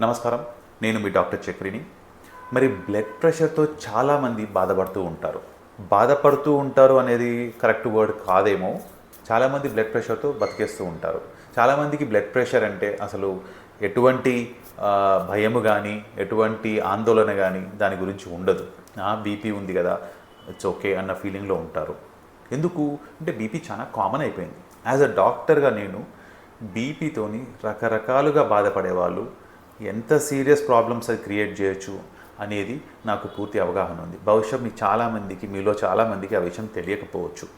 నమస్కారం. నేను మీ డాక్టర్ చక్రిని. మరి బ్లడ్ ప్రెషర్తో చాలామంది బాధపడుతూ ఉంటారు. బాధపడుతూ ఉంటారు అనేది కరెక్ట్ వర్డ్ కాదేమో. చాలామంది బ్లడ్ ప్రెషర్తో బతికేస్తూ ఉంటారు. చాలామందికి బ్లడ్ ప్రెషర్ అంటే అసలు ఎటువంటి భయము కానీ ఎటువంటి ఆందోళన కానీ దాని గురించి ఉండదు. బీపీ ఉంది కదా ఇట్స్ ఓకే అన్న ఫీలింగ్లో ఉంటారు. ఎందుకు? అంటే బీపీ చాలా కామన్ అయిపోయింది. యాజ్ అ డాక్టర్గా నేను బీపీతోని రకరకాలుగా బాధపడే వాళ్ళు ఎంత సీరియస్ ప్రాబ్లమ్స్ అది క్రియేట్ చేయొచ్చు అనేది నాకు పూర్తి అవగాహన ఉంది. బహుశా మీ చాలామందికి మీలో చాలామందికి ఆ విషయం తెలియకపోవచ్చు.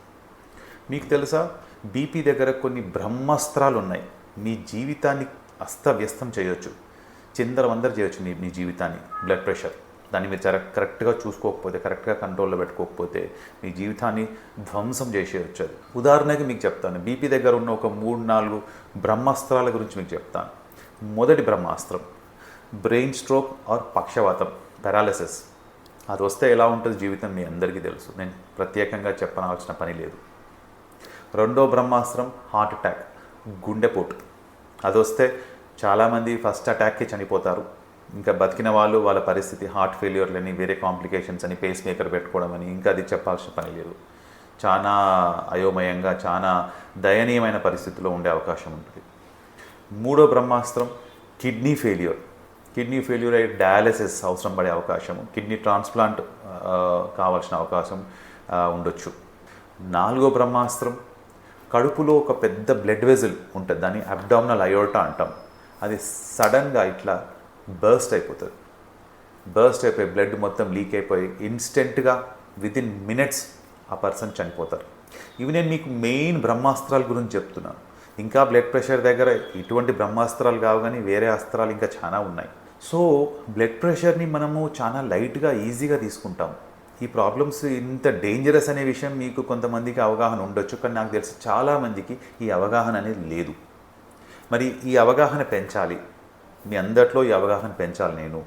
మీకు తెలుసా? బీపీ దగ్గర కొన్ని బ్రహ్మాస్త్రాలు ఉన్నాయి మీ జీవితాన్ని అస్తవ్యస్తం చేయొచ్చు. చిందరవందర చేయొచ్చు మీ మీ జీవితాన్ని. బ్లడ్ ప్రెషర్ దాన్ని మీరు చాలా కరెక్ట్గా చూసుకోకపోతే కరెక్ట్గా కంట్రోల్లో పెట్టుకోకపోతే మీ జీవితాన్ని ధ్వంసం చేసేయచ్చు అది. ఉదాహరణకి మీకు చెప్తాను. బీపీ దగ్గర ఉన్న ఒక మూడు నాలుగు బ్రహ్మాస్త్రాల గురించి మీకు చెప్తాను. మొదటి బ్రహ్మాస్త్రం బ్రెయిన్ స్ట్రోక్ ఆర్ పక్షవాతం పారాలసిస్. అది వస్తే ఎలా ఉంటుంది జీవితం మీ అందరికీ తెలుసు. నేను ప్రత్యేకంగా చెప్పనవలసిన పని లేదు. రెండో బ్రహ్మాస్త్రం హార్ట్ అటాక్ గుండెపోటు అది వస్తే చాలామంది ఫస్ట్ అటాక్కి చనిపోతారు. ఇంకా బతికిన వాళ్ళు వాళ్ళ పరిస్థితి హార్ట్ ఫెయిల్యూర్లని వేరే కాంప్లికేషన్స్ అని పేస్ మేకర్ పెట్టుకోవడం అని ఇంకా అది చెప్పాల్సిన పని లేదు. చాలా అయోమయంగా చాలా దయనీయమైన పరిస్థితిలో ఉండే అవకాశం ఉంటుంది. మూడో బ్రహ్మాస్త్రం కిడ్నీ ఫెయిల్యూర్. కిడ్నీ ఫెయిల్యూర్ అయ్యి డయాలసిస్ అవసరం పడే అవకాశం కిడ్నీ ట్రాన్స్ప్లాంట్ కావాల్సిన అవకాశం ఉండొచ్చు. నాలుగో బ్రహ్మాస్త్రం కడుపులో ఒక పెద్ద బ్లడ్ వెజిల్ ఉంటుంది దాన్ని అబ్డామినల్ అయోటా అంటాం. అది సడన్గా ఇట్లా బర్స్ట్ అయిపోతుంది. బర్స్ట్ అయిపోయి బ్లడ్ మొత్తం లీక్ అయిపోయి ఇన్స్టెంట్గా వితిన్ మినిట్స్ ఆ పర్సన్ చనిపోతారు. ఇవి నేను మీకు మెయిన్ బ్రహ్మాస్త్రాల గురించి చెప్తున్నాను. ఇంకా బ్లడ్ ప్రెషర్ దగ్గర ఇటువంటి బ్రహ్మాస్త్రాలు కావు కానీ వేరే అస్త్రాలు ఇంకా చాలా ఉన్నాయి. సో బ్లడ్ ప్రెషర్ని మనము చాలా లైట్గా ఈజీగా తీసుకుంటాం. ఈ ప్రాబ్లమ్స్ ఇంత డేంజరస్ అనే విషయం మీకు కొంతమందికి అవగాహన ఉండొచ్చు కానీ నాకు తెలిసి చాలామందికి ఈ అవగాహన అనేది లేదు. మరి ఈ అవగాహన పెంచాలి. మీ అందరిలో ఈ అవగాహన పెంచాలి నేను.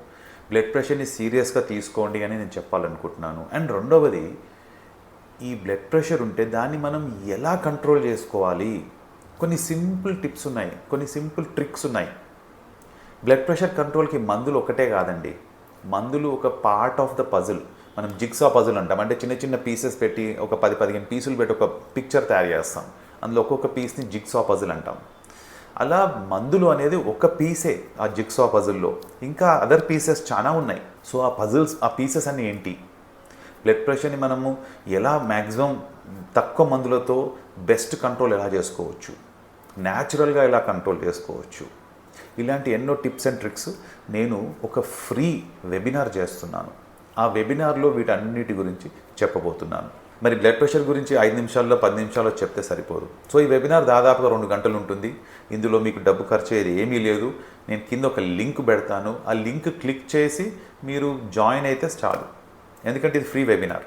బ్లడ్ ప్రెషర్ని సీరియస్గా తీసుకోండి అని నేను చెప్పాలనుకుంటున్నాను. అండ్ రెండవది ఈ బ్లడ్ ప్రెషర్ ఉంటే దాన్ని మనం ఎలా కంట్రోల్ చేసుకోవాలి? కొన్ని సింపుల్ టిప్స్ ఉన్నాయి కొన్ని సింపుల్ ట్రిక్స్ ఉన్నాయి. బ్లడ్ ప్రెషర్ కంట్రోల్కి మందులు ఒకటే కాదండి. మందులు ఒక పార్ట్ ఆఫ్ ద పజిల్ మనం జిగ్సా పజిల్ అంటాం. అంటే చిన్న చిన్న పీసెస్ పెట్టి ఒక పది పదిహేను పీసులు పెట్టి ఒక పిక్చర్ తయారు చేస్తాం. అందులో ఒక్కొక్క పీస్ని జిగ్సా పజిల్ అంటాం. అలా మందులు అనేది ఒక పీసే ఆ జిగ్సా పజిల్లో ఇంకా అదర్ పీసెస్ చాలా ఉన్నాయి. సో ఆ పజిల్స్ ఆ పీసెస్ అన్నీ ఏంటి? బ్లడ్ ప్రెషర్ని మనము ఎలా మ్యాక్సిమం తక్కువ మందులతో బెస్ట్ కంట్రోల్ ఎలా చేసుకోవచ్చు? న్యాచురల్గా ఎలా కంట్రోల్ చేసుకోవచ్చు? ఇలాంటి ఎన్నో టిప్స్ అండ్ ట్రిక్స్ నేను ఒక ఫ్రీ వెబినార్ చేస్తున్నాను. ఆ వెబినార్లో వీటన్నిటి గురించి చెప్పబోతున్నాను. మరి బ్లడ్ ప్రెషర్ గురించి ఐదు నిమిషాల్లో పది నిమిషాల్లో చెప్తే సరిపోదు. సో ఈ వెబినార్ దాదాపుగా రెండు గంటలు ఉంటుంది. ఇందులో మీకు డబ్బు ఖర్చు అయ్యేది ఏమీ లేదు. నేను కింద ఒక లింక్ పెడతాను. ఆ లింక్ క్లిక్ చేసి మీరు జాయిన్ అయితే చాలు. ఎందుకంటే ఇది ఫ్రీ వెబినార్.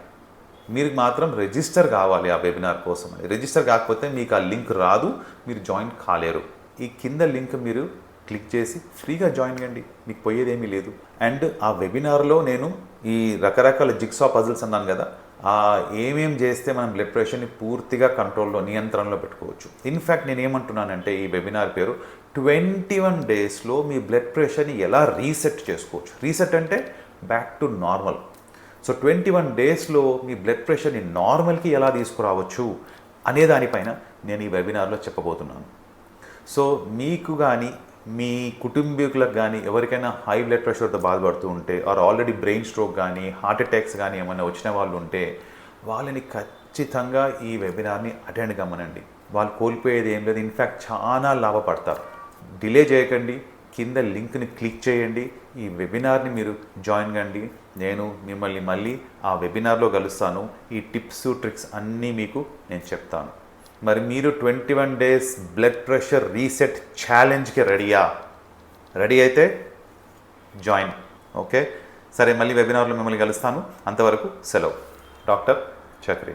మీరు మాత్రం రిజిస్టర్ కావాలి ఆ వెబినార్ కోసం అని. రిజిస్టర్ కాకపోతే మీకు ఆ లింక్ రాదు మీరు జాయిన్ కాలేరు. ఈ కింద లింక్ మీరు క్లిక్ చేసి ఫ్రీగా జాయిన్ కండి మీకు పోయేదేమీ లేదు. అండ్ ఆ వెబినార్లో నేను ఈ రకరకాల జిక్సా పజిల్స్ అన్నాను కదా ఆ ఏమేం చేస్తే మనం బ్లడ్ ప్రెషర్ని పూర్తిగా కంట్రోల్లో నియంత్రణలో పెట్టుకోవచ్చు. ఇన్ఫ్యాక్ట్ నేను ఏమంటున్నానంటే ఈ వెబినార్ పేరు ట్వంటీ వన్ డేస్లో మీ బ్లడ్ ప్రెషర్ని ఎలా రీసెట్ చేసుకోవచ్చు? రీసెట్ అంటే back to normal so twenty one డేస్లో మీ బ్లడ్ ప్రెషర్ని నార్మల్కి ఎలా తీసుకురావచ్చు అనే దానిపైన నేను ఈ వెబినార్లో చెప్పబోతున్నాను. సో మీకు కానీ మీ కుటుంబీకులకు కానీ ఎవరికైనా హై బ్లడ్ ప్రెషర్తో బాధపడుతూ ఉంటే ఆర్ ఆల్రెడీ బ్రెయిన్ స్ట్రోక్ కానీ హార్ట్ అటాక్స్ కానీ ఏమైనా వచ్చిన వాళ్ళు ఉంటే వాళ్ళని ఖచ్చితంగా ఈ వెబినార్ని అటెండ్ కమ్మనండి వాళ్ళు కోల్పోయేది ఏం లేదు. ఇన్ఫ్యాక్ట్ చాలా లాభపడతారు. డిలే చేయకండి. కింద లింక్ని క్లిక్ చేయండి. ఈ వెబినార్ని మీరు జాయిన్ కండి. నేను మిమ్మల్ని మళ్ళీ ఆ వెబినార్లో కలుస్తాను. ఈ టిప్స్ ట్రిక్స్ అన్నీ మీకు నేను చెప్తాను. మరి మీరు twenty one days blood pressure reset ఛాలెంజ్కి రెడీయా? రెడీ అయితే జాయిన్. ఓకే? సరే మళ్ళీ వెబినార్లో మిమ్మల్ని కలుస్తాను. అంతవరకు సెలవు. డాక్టర్ చక్రి.